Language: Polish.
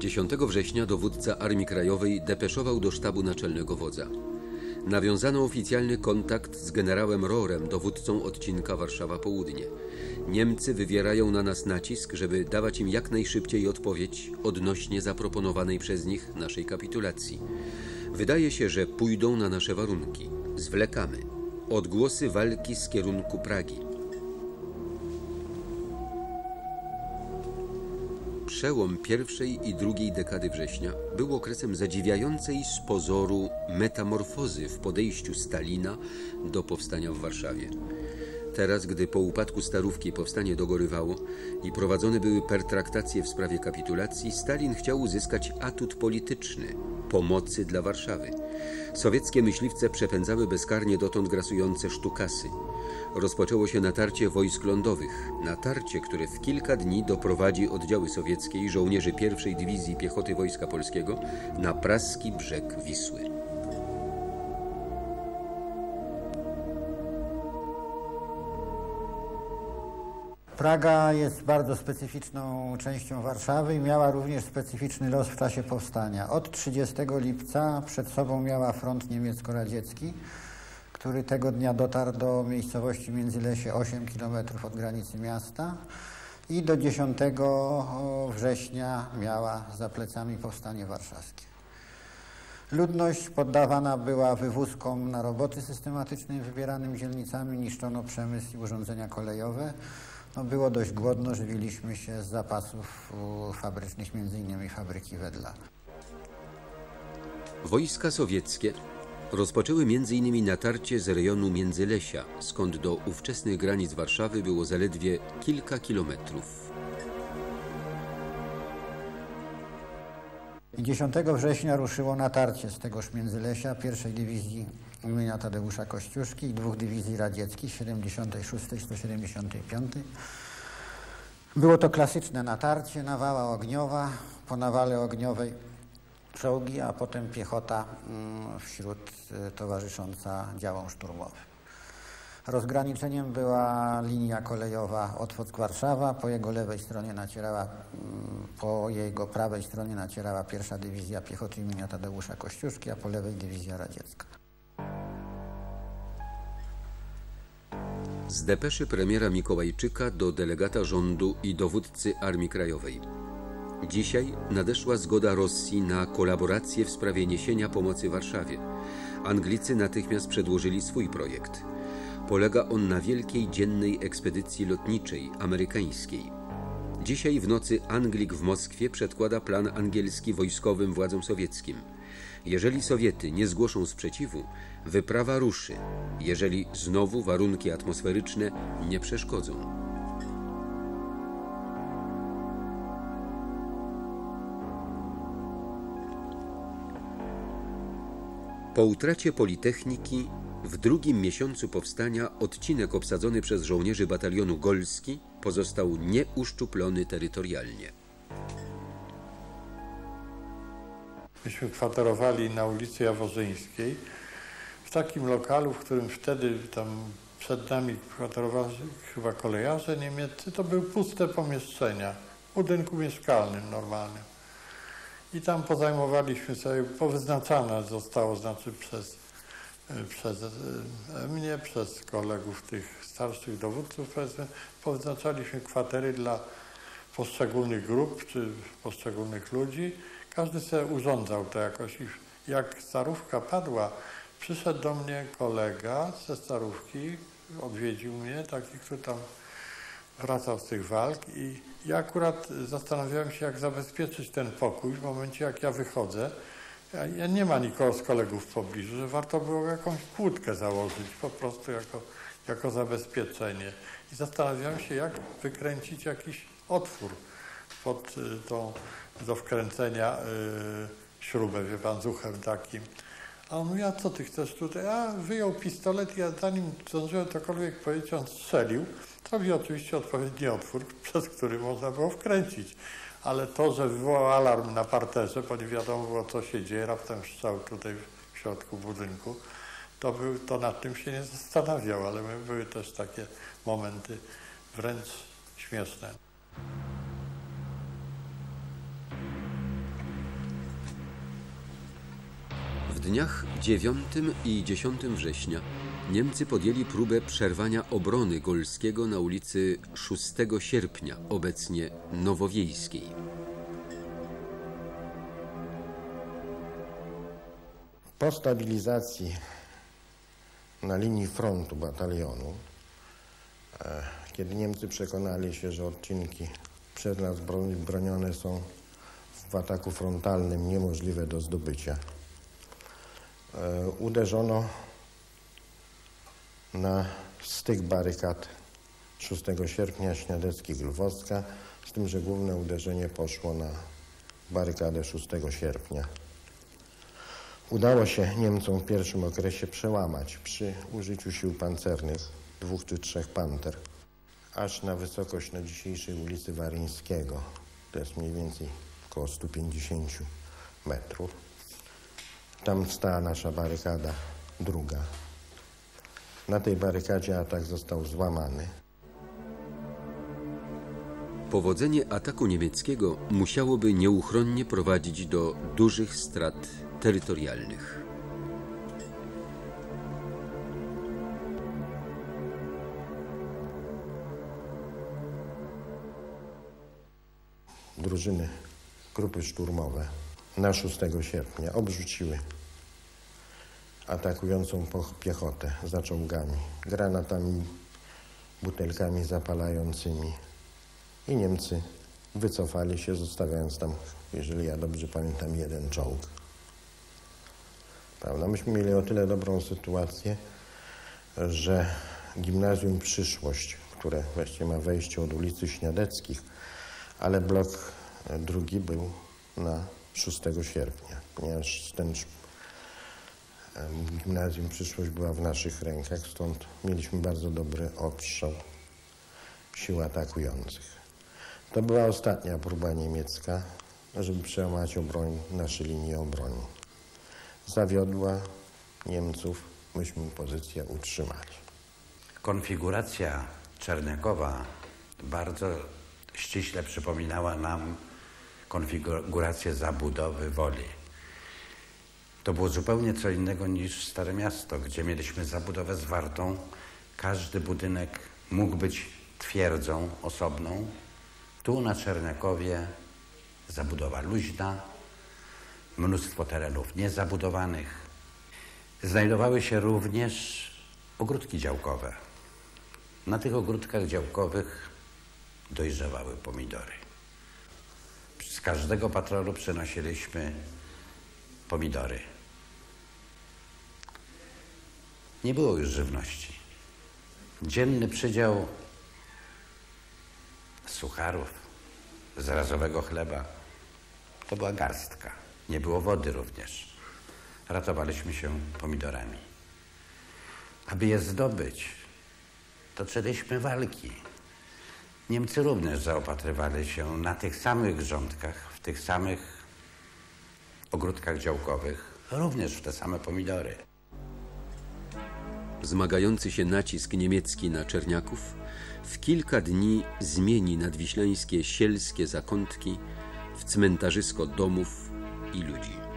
10 września dowódca Armii Krajowej depeszował do sztabu naczelnego wodza. Nawiązano oficjalny kontakt z generałem Rohrem, dowódcą odcinka Warszawa Południe. Niemcy wywierają na nas nacisk, żeby dawać im jak najszybciej odpowiedź odnośnie zaproponowanej przez nich naszej kapitulacji. Wydaje się, że pójdą na nasze warunki. Zwlekamy. Odgłosy walki z kierunku Pragi. Przełom pierwszej i drugiej dekady września był okresem zadziwiającej z pozoru metamorfozy w podejściu Stalina do powstania w Warszawie. Teraz, gdy po upadku Starówki powstanie dogorywało i prowadzone były pertraktacje w sprawie kapitulacji, Stalin chciał uzyskać atut polityczny pomocy dla Warszawy. Sowieckie myśliwce przepędzały bezkarnie dotąd grasujące sztukasy. Rozpoczęło się natarcie wojsk lądowych. Natarcie, które w kilka dni doprowadzi oddziały sowieckie i żołnierzy pierwszej dywizji piechoty Wojska Polskiego na praski brzeg Wisły. Praga jest bardzo specyficzną częścią Warszawy i miała również specyficzny los w czasie powstania. Od 30 lipca przed sobą miała front niemiecko-radziecki, który tego dnia dotarł do miejscowości Międzylesie 8 km od granicy miasta i do 10 września miała za plecami powstanie warszawskie. Ludność poddawana była wywózkom na roboty systematyczne wybieranym dzielnicami, niszczono przemysł i urządzenia kolejowe. No, było dość głodno, żywiliśmy się z zapasów fabrycznych, między innymi fabryki Wedla. Wojska sowieckie rozpoczęły m.in. natarcie z rejonu Międzylesia, skąd do ówczesnych granic Warszawy było zaledwie kilka kilometrów. 10 września ruszyło natarcie z tegoż Międzylesia pierwszej dywizji imienia Tadeusza Kościuszki dwóch dywizji radzieckich 76 i 175. Było to klasyczne natarcie, nawała ogniowa, po nawale ogniowej czołgi, a potem piechota mm, wśród y, towarzysząca działom szturmowym. Rozgraniczeniem była linia kolejowa Otwock-Warszawa. Po jego lewej stronie nacierała, mm, po jego prawej stronie nacierała pierwsza dywizja piechoty imienia Tadeusza Kościuszki, a po lewej dywizja radziecka. Z depeszy premiera Mikołajczyka do delegata rządu i dowódcy Armii Krajowej. Dzisiaj nadeszła zgoda Rosji na kolaborację w sprawie niesienia pomocy Warszawie. Anglicy natychmiast przedłożyli swój projekt. Polega on na wielkiej dziennej ekspedycji lotniczej amerykańskiej. Dzisiaj w nocy Anglik w Moskwie przedkłada plan angielski wojskowym władzom sowieckim. Jeżeli Sowiety nie zgłoszą sprzeciwu, wyprawa ruszy, jeżeli znowu warunki atmosferyczne nie przeszkodzą. Po utracie Politechniki w drugim miesiącu powstania odcinek obsadzony przez żołnierzy batalionu Golski pozostał nieuszczuplony terytorialnie. Myśmy kwaterowali na ulicy Jaworzyńskiej w takim lokalu, w którym wtedy tam przed nami kwaterowali chyba kolejarze niemieccy. To były puste pomieszczenia w budynku mieszkalnym normalnym. I tam pozajmowaliśmy sobie, powyznaczane zostało, znaczy przez, przez e, mnie, przez kolegów tych starszych dowódców, powiedzmy, powyznaczaliśmy kwatery dla poszczególnych grup czy poszczególnych ludzi. Każdy sobie urządzał to jakoś. I jak starówka padła, przyszedł do mnie kolega ze starówki, odwiedził mnie, taki, który tam wracał z tych walk i ja akurat zastanawiałem się, jak zabezpieczyć ten pokój w momencie, jak ja wychodzę. Ja, nie ma nikogo z kolegów w pobliżu, że warto było jakąś kłódkę założyć po prostu jako, jako zabezpieczenie. I zastanawiałem się, jak wykręcić jakiś otwór pod y, tą, do wkręcenia y, śrubę, wie pan, z uchem takim. A on mówi, a co ty chcesz tutaj? A wyjął pistolet i ja zanim zdążyłem cokolwiek powiedzieć, on strzelił. Zrobił oczywiście odpowiedni otwór, przez który można było wkręcić. Ale to, że wywołał alarm na parterze, bo nie wiadomo było, co się dzieje, raptem strzał tutaj w środku budynku, to, był, to nad tym się nie zastanawiał, ale były też takie momenty wręcz śmieszne. Dniach 9 i 10 września Niemcy podjęli próbę przerwania obrony Golskiego na ulicy 6 sierpnia, obecnie Nowowiejskiej. Po stabilizacji na linii frontu batalionu, e, kiedy Niemcy przekonali się, że odcinki przez nas bro- bronione są w ataku frontalnym niemożliwe do zdobycia, uderzono na styk barykad 6 sierpnia Śniadecki-Glwowska, z tym, że główne uderzenie poszło na barykadę 6 sierpnia. Udało się Niemcom w pierwszym okresie przełamać przy użyciu sił pancernych dwóch czy trzech panter, aż na wysokość na dzisiejszej ulicy Waryńskiego. To jest mniej więcej około 150 metrów. Tam stała nasza barykada druga. Na tej barykadzie atak został złamany. Powodzenie ataku niemieckiego musiałoby nieuchronnie prowadzić do dużych strat terytorialnych. drużyny, grupy szturmowe na 6 sierpnia obrzuciły atakującą piechotę zaczągami, granatami, butelkami zapalającymi i Niemcy wycofali się, zostawiając tam, jeżeli ja dobrze pamiętam, jeden czołg. Prawda? Myśmy mieli o tyle dobrą sytuację, że gimnazjum Przyszłość, które właściwie ma wejście od ulicy Śniadeckich, ale blok drugi był na 6 sierpnia, ponieważ ten em, gimnazjum Przyszłość była w naszych rękach, stąd mieliśmy bardzo dobry odstrzał sił atakujących. To była ostatnia próba niemiecka, żeby przełamać obroń, nasze linie obrony. Zawiodła Niemców, myśmy pozycję utrzymali. Konfiguracja Czerniakowa bardzo ściśle przypominała nam konfigurację zabudowy Woli. To było zupełnie co innego niż Stare Miasto, gdzie mieliśmy zabudowę zwartą. Każdy budynek mógł być twierdzą osobną. Tu na Czerniakowie zabudowa luźna, mnóstwo terenów niezabudowanych. Znajdowały się również ogródki działkowe. Na tych ogródkach działkowych dojrzewały pomidory. Z każdego patrolu przynosiliśmy pomidory. Nie było już żywności. Dzienny przydział sucharów, zrazowego chleba to była garstka. Nie było wody również. Ratowaliśmy się pomidorami. Aby je zdobyć, toczyliśmy walki. Niemcy również zaopatrywali się na tych samych grządkach, w tych samych ogródkach działkowych, również w te same pomidory. Zmagający się nacisk niemiecki na Czerniaków w kilka dni zmieni nadwiślańskie sielskie zakątki w cmentarzysko domów i ludzi.